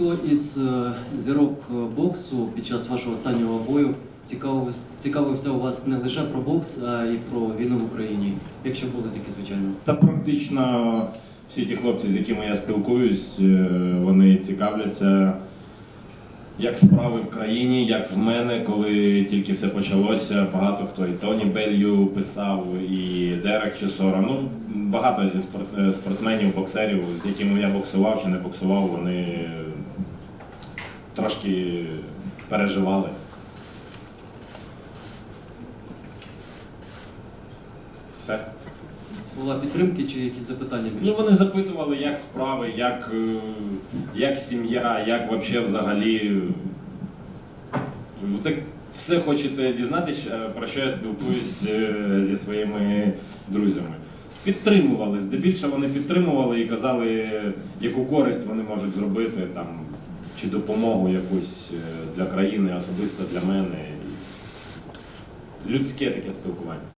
Хто із е, зірок е, боксу під час вашого останнього бою цікавив, цікавився у вас не лише про бокс, а й про війну в Україні, якщо були такі, звичайно? Та практично всі ті хлопці, з якими я спілкуюсь, е, вони цікавляться, як справи в країні, як в мене, коли тільки все почалося. Багато хто і Тоні Белью писав, і Дерек Чесора. Ну, багато зі спорт- спортсменів, боксерів, з якими я боксував чи не боксував, вони трошки переживали. Все. Слова підтримки чи якісь запитання більше? Ну, вони запитували, як справи, як, е, як сім'я, як вообще взагалі. Так все хочете дізнатися, про що я спілкуюсь е, зі своїми друзями. Підтримували, здебільшого вони підтримували і казали, яку користь вони можуть зробити там, чи допомогу якусь е, для країни, особисто для мене. Людське таке спілкування.